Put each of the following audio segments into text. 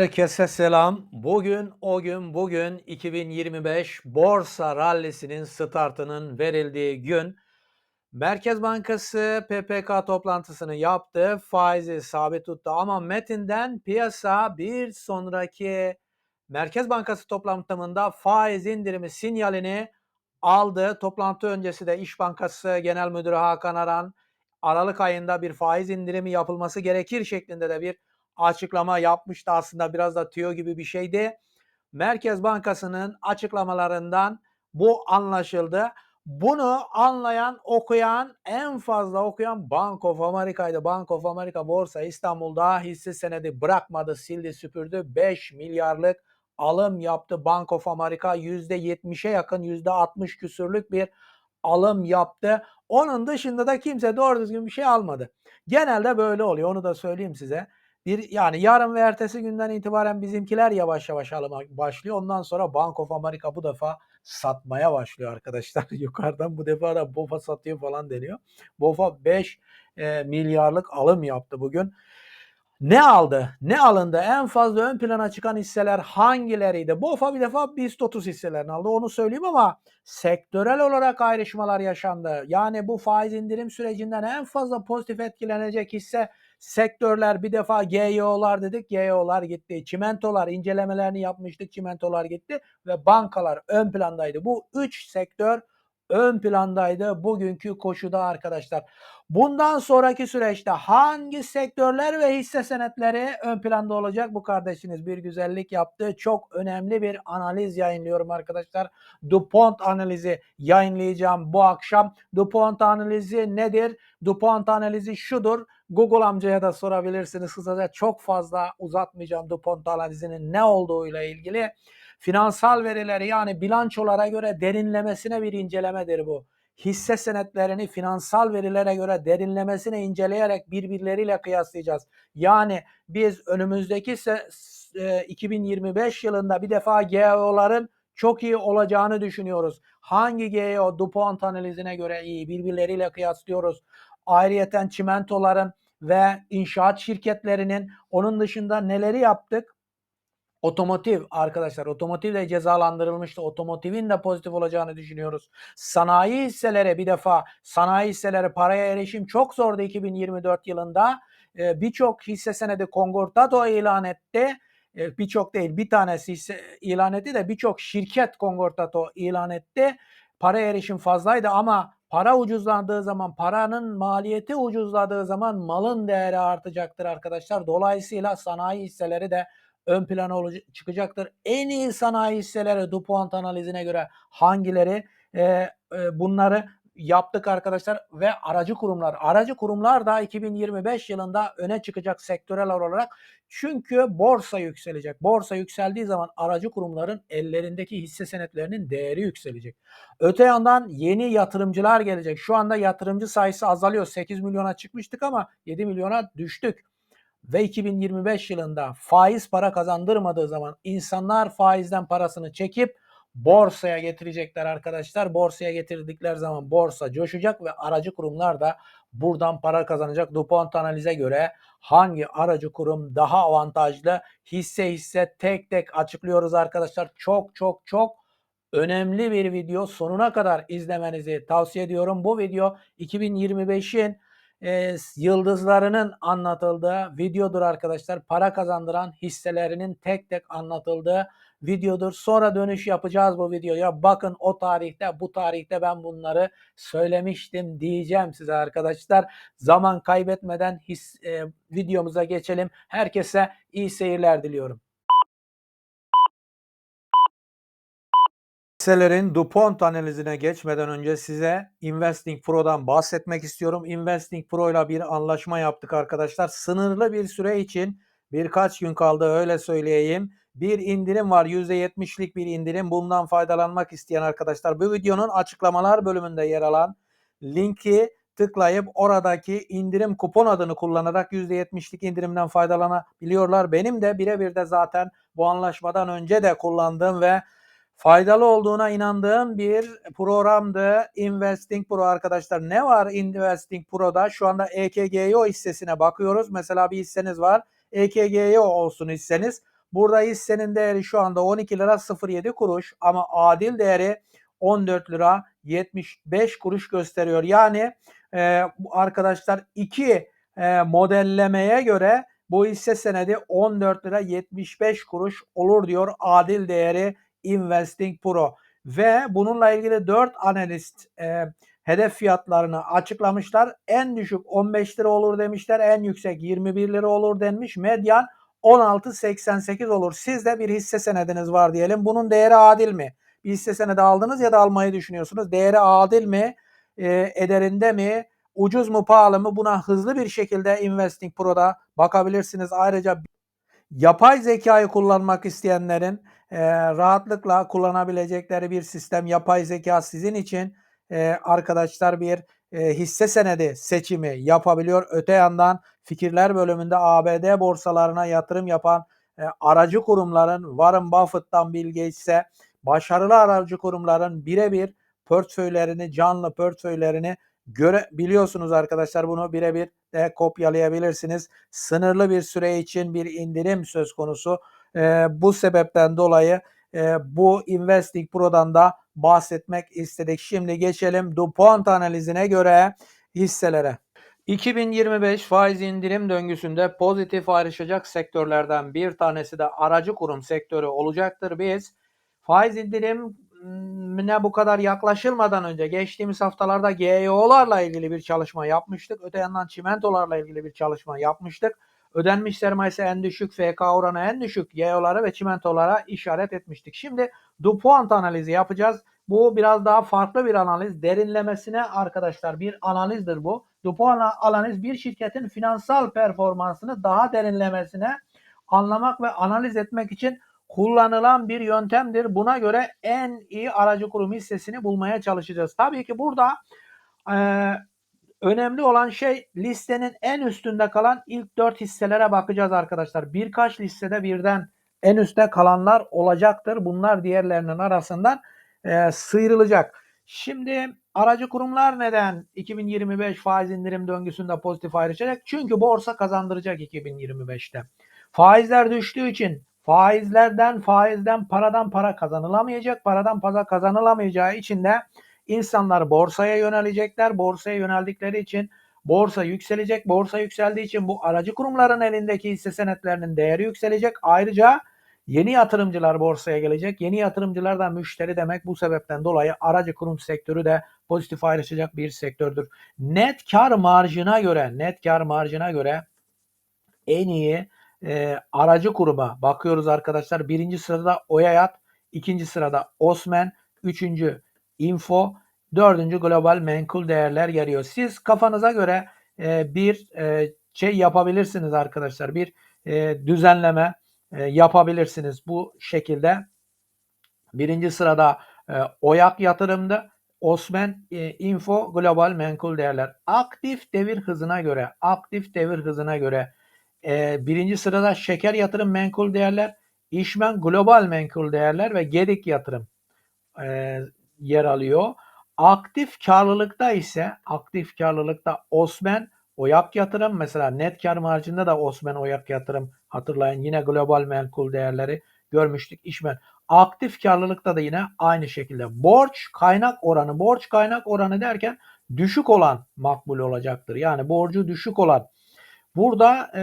Herkese selam. Bugün o gün bugün 2025 borsa rallisinin startının verildiği gün. Merkez Bankası PPK toplantısını yaptı. Faizi sabit tuttu ama metinden piyasa bir sonraki Merkez Bankası toplantısında faiz indirimi sinyalini aldı. Toplantı öncesi de İş Bankası Genel Müdürü Hakan Aran Aralık ayında bir faiz indirimi yapılması gerekir şeklinde de bir açıklama yapmıştı aslında biraz da tüyo gibi bir şeydi. Merkez Bankası'nın açıklamalarından bu anlaşıldı. Bunu anlayan, okuyan, en fazla okuyan Bank of America'ydı. Bank of America Borsa İstanbul'da hisse senedi bırakmadı, sildi, süpürdü. 5 milyarlık alım yaptı Bank of America. %70'e yakın, %60 küsürlük bir alım yaptı. Onun dışında da kimse doğru düzgün bir şey almadı. Genelde böyle oluyor. Onu da söyleyeyim size. Bir yani yarın ve ertesi günden itibaren bizimkiler yavaş yavaş alıma başlıyor. Ondan sonra Bank of America bu defa satmaya başlıyor arkadaşlar. Yukarıdan bu defa da BOFA satıyor falan deniyor. BOFA 5 e, milyarlık alım yaptı bugün. Ne aldı? Ne alındı? En fazla ön plana çıkan hisseler hangileriydi? BOFA bir defa BIST 30 hisselerini aldı. Onu söyleyeyim ama sektörel olarak ayrışmalar yaşandı. Yani bu faiz indirim sürecinden en fazla pozitif etkilenecek hisse sektörler bir defa GYO'lar dedik. GYO'lar gitti. Çimentolar incelemelerini yapmıştık. Çimentolar gitti ve bankalar ön plandaydı. Bu üç sektör ön plandaydı bugünkü koşuda arkadaşlar. Bundan sonraki süreçte hangi sektörler ve hisse senetleri ön planda olacak? Bu kardeşiniz bir güzellik yaptı. Çok önemli bir analiz yayınlıyorum arkadaşlar. DuPont analizi yayınlayacağım bu akşam. DuPont analizi nedir? DuPont analizi şudur. Google amcaya da sorabilirsiniz kısaca. Çok fazla uzatmayacağım DuPont analizinin ne olduğuyla ilgili. Finansal verileri yani bilançolara göre derinlemesine bir incelemedir bu. Hisse senetlerini finansal verilere göre derinlemesine inceleyerek birbirleriyle kıyaslayacağız. Yani biz önümüzdeki 2025 yılında bir defa GEO'ların çok iyi olacağını düşünüyoruz. Hangi GEO DuPont analizine göre iyi birbirleriyle kıyaslıyoruz. Ayrıyeten çimentoların ve inşaat şirketlerinin onun dışında neleri yaptık? Otomotiv arkadaşlar otomotiv de cezalandırılmıştı. Otomotivin de pozitif olacağını düşünüyoruz. Sanayi hisseleri bir defa sanayi hisseleri paraya erişim çok zordu 2024 yılında. Ee, Birçok hisse senedi Kongortato ilan etti. Ee, birçok değil bir tanesi hisse ilan etti de birçok şirket Kongortato ilan etti. Para erişim fazlaydı ama para ucuzlandığı zaman, paranın maliyeti ucuzladığı zaman malın değeri artacaktır arkadaşlar. Dolayısıyla sanayi hisseleri de ön plana olacak, çıkacaktır. En iyi sanayi hisseleri DuPont analizine göre hangileri e, e, bunları yaptık arkadaşlar ve aracı kurumlar. Aracı kurumlar da 2025 yılında öne çıkacak sektörel olarak çünkü borsa yükselecek. Borsa yükseldiği zaman aracı kurumların ellerindeki hisse senetlerinin değeri yükselecek. Öte yandan yeni yatırımcılar gelecek. Şu anda yatırımcı sayısı azalıyor. 8 milyona çıkmıştık ama 7 milyona düştük ve 2025 yılında faiz para kazandırmadığı zaman insanlar faizden parasını çekip borsaya getirecekler arkadaşlar. Borsaya getirdikleri zaman borsa coşacak ve aracı kurumlar da buradan para kazanacak. DuPont analize göre hangi aracı kurum daha avantajlı hisse hisse tek tek açıklıyoruz arkadaşlar. Çok çok çok önemli bir video sonuna kadar izlemenizi tavsiye ediyorum. Bu video 2025'in e, yıldızlarının anlatıldığı videodur arkadaşlar. Para kazandıran hisselerinin tek tek anlatıldığı videodur. Sonra dönüş yapacağız bu videoya. Bakın o tarihte bu tarihte ben bunları söylemiştim diyeceğim size arkadaşlar. Zaman kaybetmeden his, e, videomuza geçelim. Herkese iyi seyirler diliyorum. Hisselerin DuPont analizine geçmeden önce size Investing Pro'dan bahsetmek istiyorum. Investing Pro ile bir anlaşma yaptık arkadaşlar. Sınırlı bir süre için birkaç gün kaldı öyle söyleyeyim. Bir indirim var %70'lik bir indirim. Bundan faydalanmak isteyen arkadaşlar bu videonun açıklamalar bölümünde yer alan linki tıklayıp oradaki indirim kupon adını kullanarak %70'lik indirimden faydalanabiliyorlar. Benim de birebir de zaten bu anlaşmadan önce de kullandığım ve faydalı olduğuna inandığım bir programdı Investing Pro arkadaşlar. Ne var Investing Pro'da? Şu anda EKGO hissesine bakıyoruz. Mesela bir hisseniz var. EKGO olsun hisseniz. Burada hissenin değeri şu anda 12 lira 07 kuruş ama adil değeri 14 lira 75 kuruş gösteriyor. Yani e, arkadaşlar iki e, modellemeye göre bu hisse senedi 14 lira 75 kuruş olur diyor adil değeri Investing Pro. Ve bununla ilgili 4 analist e, hedef fiyatlarını açıklamışlar. En düşük 15 lira olur demişler. En yüksek 21 lira olur denmiş. Medyan 16.88 olur. Sizde bir hisse senediniz var diyelim. Bunun değeri adil mi? Bir hisse senedi aldınız ya da almayı düşünüyorsunuz. Değeri adil mi? E, ederinde mi? Ucuz mu pahalı mı? Buna hızlı bir şekilde Investing Pro'da bakabilirsiniz. Ayrıca yapay zekayı kullanmak isteyenlerin e, rahatlıkla kullanabilecekleri bir sistem. Yapay zeka sizin için e, arkadaşlar bir e, hisse senedi seçimi yapabiliyor. Öte yandan fikirler bölümünde ABD borsalarına yatırım yapan e, aracı kurumların Warren Buffett'tan Bill Gates'e başarılı aracı kurumların birebir portföylerini, canlı portföylerini göre biliyorsunuz arkadaşlar bunu birebir de kopyalayabilirsiniz. Sınırlı bir süre için bir indirim söz konusu. E, bu sebepten dolayı e, bu Investing Pro'dan da bahsetmek istedik. Şimdi geçelim DuPont analizine göre hisselere. 2025 faiz indirim döngüsünde pozitif ayrışacak sektörlerden bir tanesi de aracı kurum sektörü olacaktır. Biz faiz indirimine bu kadar yaklaşılmadan önce geçtiğimiz haftalarda GEO'larla ilgili bir çalışma yapmıştık. Öte yandan çimentolarla ilgili bir çalışma yapmıştık. Ödenmiş sermayesi en düşük, FK oranı en düşük GEO'lara ve çimentolara işaret etmiştik. Şimdi DuPont analizi yapacağız. Bu biraz daha farklı bir analiz. Derinlemesine arkadaşlar bir analizdir bu. DuPont analiz bir şirketin finansal performansını daha derinlemesine anlamak ve analiz etmek için kullanılan bir yöntemdir. Buna göre en iyi aracı kurum hissesini bulmaya çalışacağız. Tabii ki burada e, önemli olan şey listenin en üstünde kalan ilk 4 hisselere bakacağız arkadaşlar. Birkaç listede birden en üstte kalanlar olacaktır. Bunlar diğerlerinin arasından e, sıyrılacak. Şimdi aracı kurumlar neden 2025 faiz indirim döngüsünde pozitif ayrışacak? Çünkü borsa kazandıracak 2025'te. Faizler düştüğü için faizlerden faizden paradan para kazanılamayacak. Paradan para kazanılamayacağı için de insanlar borsaya yönelecekler. Borsaya yöneldikleri için borsa yükselecek. Borsa yükseldiği için bu aracı kurumların elindeki hisse senetlerinin değeri yükselecek. Ayrıca Yeni yatırımcılar borsaya gelecek. Yeni yatırımcılar da müşteri demek. Bu sebepten dolayı aracı kurum sektörü de pozitif ayrışacak bir sektördür. Net kar marjına göre, net kar marjına göre en iyi e, aracı kuruma bakıyoruz arkadaşlar. Birinci sırada Oyayat, ikinci sırada Osman, üçüncü Info, dördüncü Global Menkul Değerler geliyor. Siz kafanıza göre e, bir e, şey yapabilirsiniz arkadaşlar. Bir e, düzenleme e, yapabilirsiniz bu şekilde. Birinci sırada e, Oyak yatırımda Osman e, Info Global Menkul Değerler. Aktif devir hızına göre, aktif devir hızına göre e, birinci sırada Şeker Yatırım Menkul Değerler, İşmen Global Menkul Değerler ve Gedik Yatırım e, yer alıyor. Aktif karlılıkta ise aktif karlılıkta Osman Oyak Yatırım mesela net kar marjında da Osman Oyak Yatırım hatırlayın yine global menkul değerleri görmüştük işmen. Aktif karlılıkta da yine aynı şekilde borç kaynak oranı borç kaynak oranı derken düşük olan makbul olacaktır. Yani borcu düşük olan Burada e,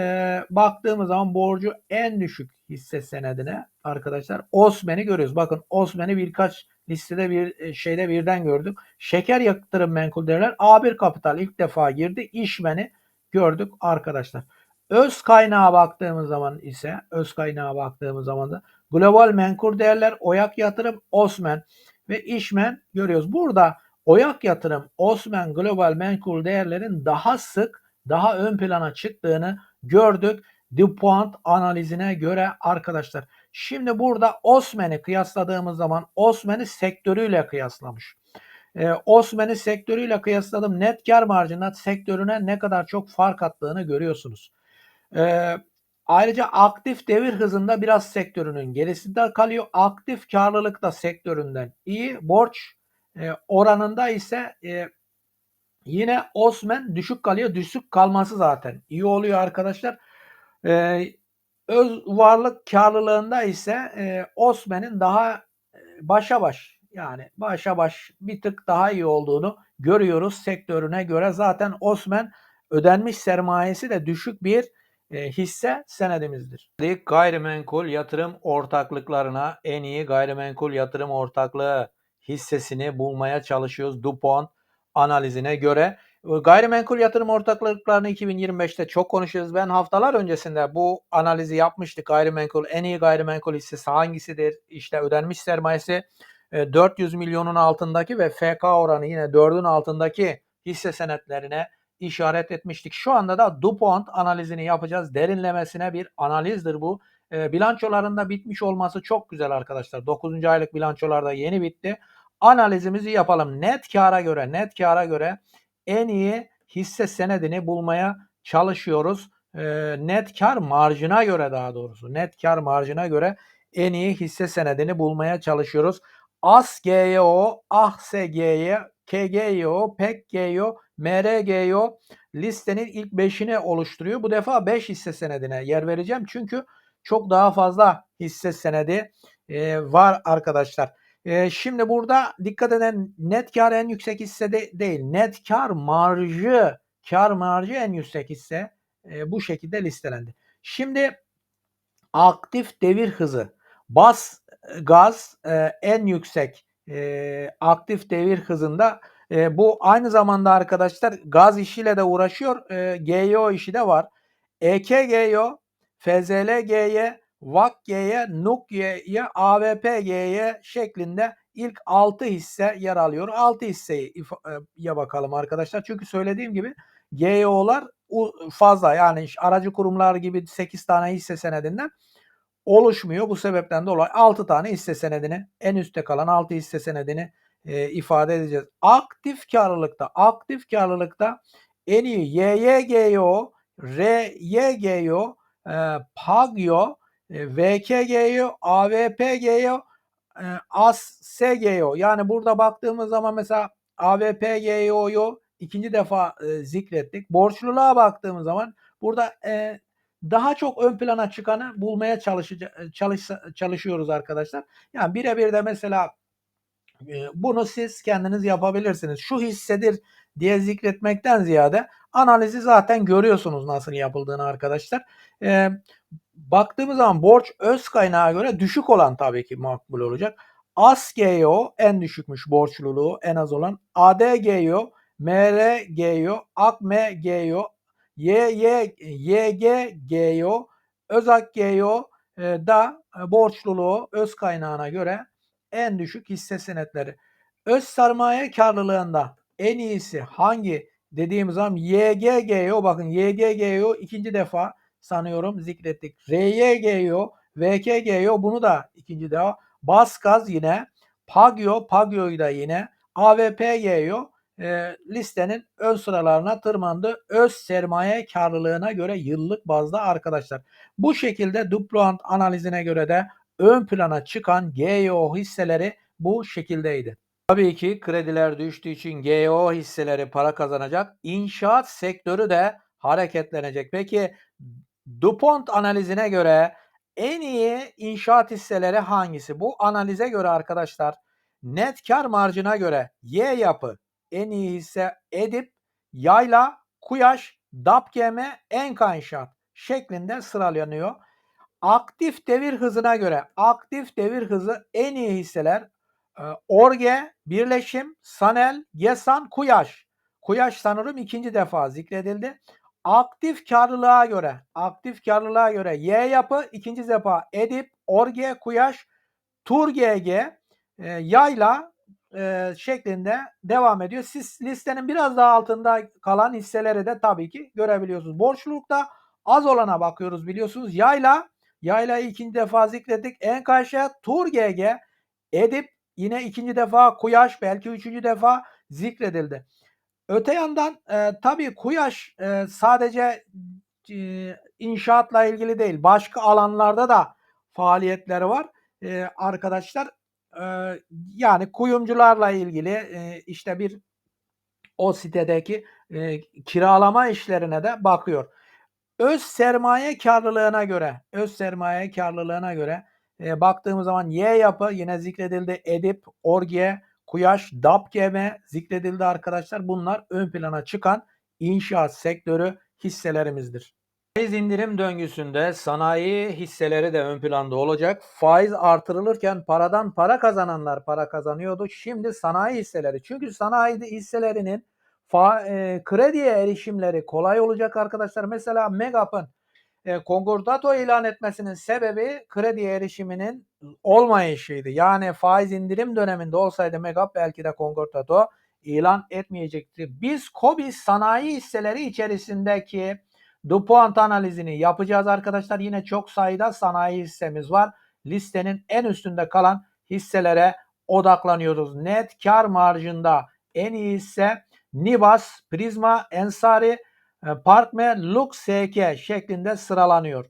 baktığımız zaman borcu en düşük hisse senedine arkadaşlar Osman'ı görüyoruz. Bakın Osman'ı birkaç listede bir e, şeyde birden gördük. Şeker yatırım menkul değerler A1 Kapital ilk defa girdi. İşmen'i gördük arkadaşlar. Öz kaynağa baktığımız zaman ise öz kaynağa baktığımız zaman da global menkul değerler Oyak Yatırım Osman ve İşmen görüyoruz. Burada Oyak Yatırım Osman global menkul değerlerin daha sık daha ön plana çıktığını gördük. DuPont analizine göre arkadaşlar. Şimdi burada Osman'ı kıyasladığımız zaman Osman'ı sektörüyle kıyaslamış. Ee, Osman'ı sektörüyle kıyasladım. Net kar marjında sektörüne ne kadar çok fark attığını görüyorsunuz. Ee, ayrıca aktif devir hızında biraz sektörünün gerisinde kalıyor. Aktif karlılık da sektöründen iyi. Borç e, oranında ise e, Yine Osman düşük kalıyor. Düşük kalması zaten iyi oluyor arkadaşlar. Ee, öz varlık karlılığında ise e, Osman'ın daha e, başa baş yani başa baş bir tık daha iyi olduğunu görüyoruz sektörüne göre. Zaten Osman ödenmiş sermayesi de düşük bir e, hisse senedimizdir. Gayrimenkul yatırım ortaklıklarına en iyi gayrimenkul yatırım ortaklığı hissesini bulmaya çalışıyoruz. DuPont analizine göre. Gayrimenkul yatırım ortaklıklarını 2025'te çok konuşuyoruz. Ben haftalar öncesinde bu analizi yapmıştık. Gayrimenkul en iyi gayrimenkul hissesi hangisidir? İşte ödenmiş sermayesi 400 milyonun altındaki ve FK oranı yine 4'ün altındaki hisse senetlerine işaret etmiştik. Şu anda da DuPont analizini yapacağız. Derinlemesine bir analizdir bu. E, bilançolarında bitmiş olması çok güzel arkadaşlar. 9. aylık bilançolarda yeni bitti. Analizimizi yapalım. Net kara göre, net kara göre en iyi hisse senedini bulmaya çalışıyoruz. E, net kar marjına göre daha doğrusu. Net kar marjına göre en iyi hisse senedini bulmaya çalışıyoruz. ASGYO, AHSGY, KGYO, PEKGYO, MRGYO listenin ilk 5'ini oluşturuyor. Bu defa 5 hisse senedine yer vereceğim. Çünkü çok daha fazla hisse senedi e, var arkadaşlar. Şimdi burada dikkat eden net kar en yüksek hisse de, değil. Net kar marjı, kar marjı en yüksek hisse e, bu şekilde listelendi. Şimdi aktif devir hızı. Bas gaz e, en yüksek e, aktif devir hızında e, bu aynı zamanda arkadaşlar gaz işiyle de uğraşıyor. E, GYO işi de var. EKGYO, FZLGY, VAKGY, NUKGY, AVPGY şeklinde ilk 6 hisse yer alıyor. 6 hisseye bakalım arkadaşlar. Çünkü söylediğim gibi GYO'lar fazla yani aracı kurumlar gibi 8 tane hisse senedinden oluşmuyor. Bu sebepten dolayı 6 tane hisse senedini en üstte kalan 6 hisse senedini e, ifade edeceğiz. Aktif karlılıkta aktif karlılıkta en iyi YYGO, RYGO, e, PAGYO, e, VKGO, AVPGO, e, ASGO. Yani burada baktığımız zaman mesela AVPGO'yu ikinci defa e, zikrettik. Borçluluğa baktığımız zaman burada e, daha çok ön plana çıkanı bulmaya çalış, çalışıyoruz arkadaşlar. Yani birebir de mesela bunu siz kendiniz yapabilirsiniz. Şu hissedir diye zikretmekten ziyade analizi zaten görüyorsunuz nasıl yapıldığını arkadaşlar. E, baktığımız zaman borç öz kaynağa göre düşük olan tabii ki makbul olacak. ASGO en düşükmüş borçluluğu en az olan. ADGO, MRGO, AKMGO, YY, YGGO, ÖZAKGO da borçluluğu öz kaynağına göre en düşük hisse senetleri. Öz sermaye karlılığında en iyisi hangi dediğimiz zaman YGGO bakın YGGO ikinci defa sanıyorum zikrettik. RYGO, VKGO bunu da ikinci defa. Baskaz yine. Pagyo, Pagyo'yu da yine. AVPGO e, listenin ön sıralarına tırmandı. Öz sermaye karlılığına göre yıllık bazda arkadaşlar. Bu şekilde Duplant analizine göre de ön plana çıkan GEO hisseleri bu şekildeydi. Tabii ki krediler düştüğü için GEO hisseleri para kazanacak. İnşaat sektörü de hareketlenecek. Peki DuPont analizine göre en iyi inşaat hisseleri hangisi? Bu analize göre arkadaşlar net kar marjına göre Y yapı en iyi hisse Edip, Yayla, Kuyaş, DAPGM, Enka İnşaat şeklinde sıralanıyor. Aktif devir hızına göre aktif devir hızı en iyi hisseler e, Orge, Birleşim, Sanel, Gesan, Kuyaş. Kuyaş sanırım ikinci defa zikredildi. Aktif karlılığa göre, aktif karlılığa göre Y yapı ikinci defa Edip, Orge, Kuyaş, Tur GG, e, Yayla e, şeklinde devam ediyor. Siz listenin biraz daha altında kalan hisseleri de tabii ki görebiliyorsunuz. Borçlulukta az olana bakıyoruz biliyorsunuz. Yayla Yayla'yı ikinci defa zikrettik. En karşıya Tur GG, Edip yine ikinci defa Kuyaş belki üçüncü defa zikredildi. Öte yandan e, tabii Kuyaş e, sadece e, inşaatla ilgili değil başka alanlarda da faaliyetleri var. E, arkadaşlar e, yani kuyumcularla ilgili e, işte bir o sitedeki e, kiralama işlerine de bakıyor. öz sermaye karlılığına göre, öz sermaye karlılığına göre e, baktığımız zaman Y yapı yine zikredildi. Edip, Orge, Kuyaş, DAPGM zikredildi arkadaşlar. Bunlar ön plana çıkan inşaat sektörü hisselerimizdir. Faiz indirim döngüsünde sanayi hisseleri de ön planda olacak. Faiz artırılırken paradan para kazananlar para kazanıyordu. Şimdi sanayi hisseleri. Çünkü sanayi hisselerinin fa, e, krediye erişimleri kolay olacak arkadaşlar. Mesela Megap'ın e, konkordato ilan etmesinin sebebi krediye erişiminin olmayışıydı. Yani faiz indirim döneminde olsaydı Megap belki de konkordato ilan etmeyecekti. Biz KOBİ sanayi hisseleri içerisindeki DuPont analizini yapacağız arkadaşlar. Yine çok sayıda sanayi hissemiz var. Listenin en üstünde kalan hisselere odaklanıyoruz. Net kar marjında en iyi hisse Nibas, Prisma, Ensari, e, Parkme, Lux, SK şeklinde sıralanıyor.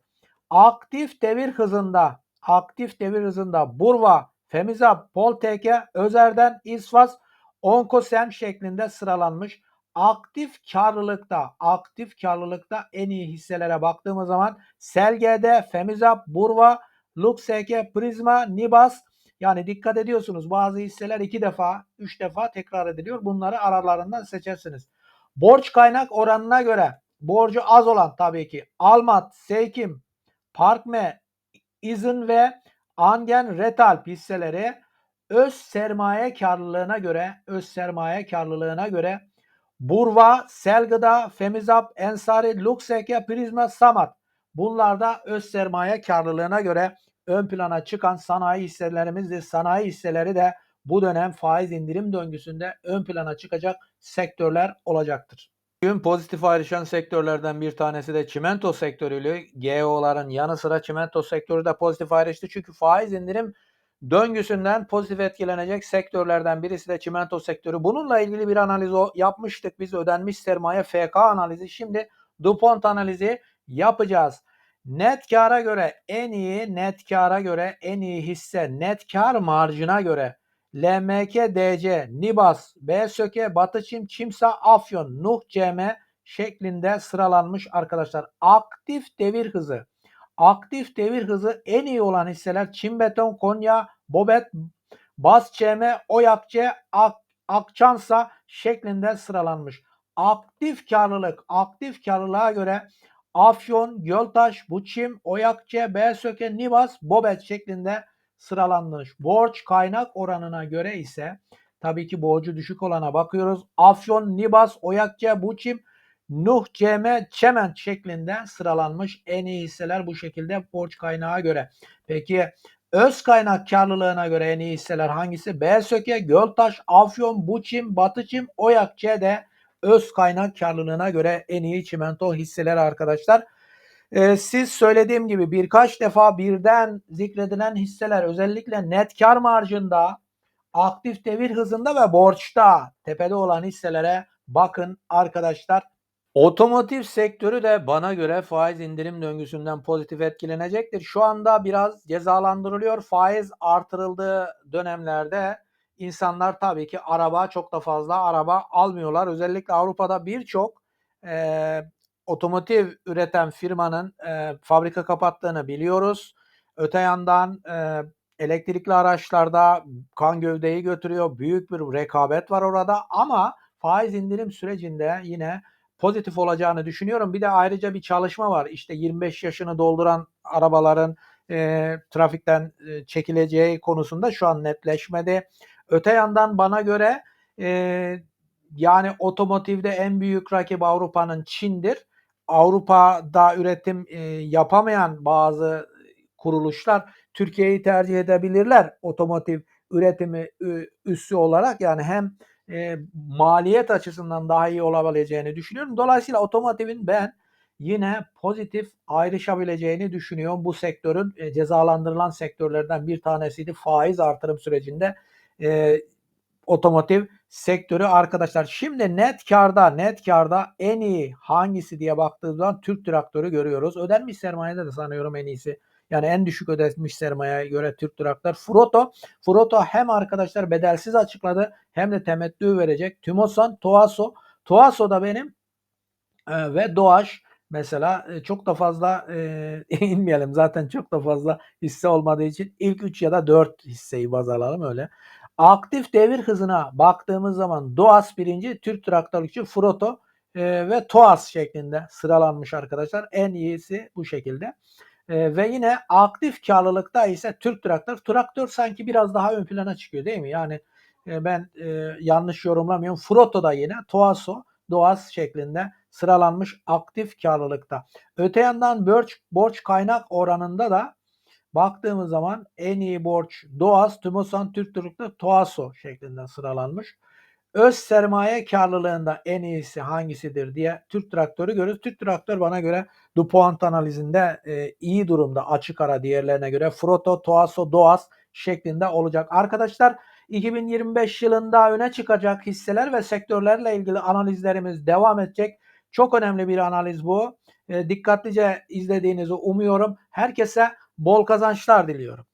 Aktif devir hızında, aktif devir hızında Burva, Femiza, Polteke, Özer'den İsvas, Onkosem şeklinde sıralanmış. Aktif karlılıkta, aktif karlılıkta en iyi hisselere baktığımız zaman Selge'de, Femiza, Burva, Lux, SK, Prisma, Nibas, yani dikkat ediyorsunuz bazı hisseler iki defa, üç defa tekrar ediliyor. Bunları aralarından seçersiniz. Borç kaynak oranına göre borcu az olan tabii ki Almat, Seykim, Parkme, İzin ve Angen Retalp hisseleri öz sermaye karlılığına göre, öz sermaye karlılığına göre Burva, Selgıda, Femizap, Ensari, Luxeke, Prizma, Samat. Bunlar da öz sermaye karlılığına göre ön plana çıkan sanayi hisselerimizdir. Sanayi hisseleri de bu dönem faiz indirim döngüsünde ön plana çıkacak sektörler olacaktır. Bugün pozitif ayrışan sektörlerden bir tanesi de çimento sektörüyle GEO'ların yanı sıra çimento sektörü de pozitif ayrıştı. Çünkü faiz indirim döngüsünden pozitif etkilenecek sektörlerden birisi de çimento sektörü. Bununla ilgili bir analiz yapmıştık. Biz ödenmiş sermaye FK analizi. Şimdi DuPont analizi yapacağız. Net kara göre en iyi, net kara göre en iyi hisse, net kar marjına göre LMK DC, Nibas, BSÖK, Batıçim, Çimsa, Afyon, Nuh CM şeklinde sıralanmış arkadaşlar. Aktif devir hızı. Aktif devir hızı en iyi olan hisseler Çin Beton, Konya, Bobet, Bas CM, Oyakçe, Ak, Akçansa şeklinde sıralanmış. Aktif karlılık, aktif karlılığa göre Afyon, Göltaş, Buçim, Oyakçe, Belsöke, Nivas, Bobet şeklinde sıralanmış. Borç kaynak oranına göre ise tabii ki borcu düşük olana bakıyoruz. Afyon, Nibas, Oyakçe, Buçim, Nuh, CM, Çemen şeklinde sıralanmış. En iyi hisseler bu şekilde borç kaynağı göre. Peki öz kaynak karlılığına göre en iyi hisseler hangisi? Belsöke, Göltaş, Afyon, Buçim, Batıçim, Oyakçe de öz kaynak karlılığına göre en iyi çimento hisseleri arkadaşlar. Ee, siz söylediğim gibi birkaç defa birden zikredilen hisseler özellikle net kar marjında, aktif devir hızında ve borçta tepede olan hisselere bakın arkadaşlar. Otomotiv sektörü de bana göre faiz indirim döngüsünden pozitif etkilenecektir. Şu anda biraz cezalandırılıyor. Faiz artırıldığı dönemlerde insanlar tabii ki araba çok da fazla araba almıyorlar. Özellikle Avrupa'da birçok e, otomotiv üreten firmanın e, fabrika kapattığını biliyoruz. Öte yandan e, elektrikli araçlarda kan gövdeyi götürüyor. Büyük bir rekabet var orada ama faiz indirim sürecinde yine pozitif olacağını düşünüyorum. Bir de ayrıca bir çalışma var. İşte 25 yaşını dolduran arabaların e, trafikten e, çekileceği konusunda şu an netleşmedi. Öte yandan bana göre e, yani otomotivde en büyük rakip Avrupa'nın Çin'dir. Avrupa'da üretim e, yapamayan bazı kuruluşlar Türkiye'yi tercih edebilirler otomotiv üretimi üssü olarak yani hem e, maliyet açısından daha iyi olabileceğini düşünüyorum. Dolayısıyla otomotivin ben yine pozitif ayrışabileceğini düşünüyorum. Bu sektörün e, cezalandırılan sektörlerden bir tanesiydi faiz artırım sürecinde e, otomotiv sektörü arkadaşlar. Şimdi net karda net karda en iyi hangisi diye baktığımız zaman Türk traktörü görüyoruz. Ödenmiş sermayede de sanıyorum en iyisi. Yani en düşük ödenmiş sermayeye göre Türk traktör. Froto. Froto hem arkadaşlar bedelsiz açıkladı hem de temettü verecek. Tümosan, Toaso. Toaso da benim e, ve Doğaş Mesela e, çok da fazla e, inmeyelim. Zaten çok da fazla hisse olmadığı için ilk 3 ya da 4 hisseyi baz alalım öyle. Aktif devir hızına baktığımız zaman Doğas birinci, Türk Traktör üçüncü, Froto e, ve Toas şeklinde sıralanmış arkadaşlar. En iyisi bu şekilde. E, ve yine aktif karlılıkta ise Türk Traktör. Traktör sanki biraz daha ön plana çıkıyor değil mi? Yani e, ben e, yanlış yorumlamıyorum. Froto da yine Toaso, Doğas şeklinde sıralanmış aktif karlılıkta. Öte yandan borç, borç kaynak oranında da baktığımız zaman en iyi borç Doğas, Tümosan, Türk Traktör, Toaso şeklinde sıralanmış. Öz sermaye karlılığında en iyisi hangisidir diye Türk Traktörü görüyoruz. Türk Traktör bana göre DuPont analizinde e, iyi durumda açık ara diğerlerine göre. Froto, Toaso, Doğas şeklinde olacak. Arkadaşlar 2025 yılında öne çıkacak hisseler ve sektörlerle ilgili analizlerimiz devam edecek. Çok önemli bir analiz bu. E, dikkatlice izlediğinizi umuyorum. Herkese bol kazançlar diliyorum.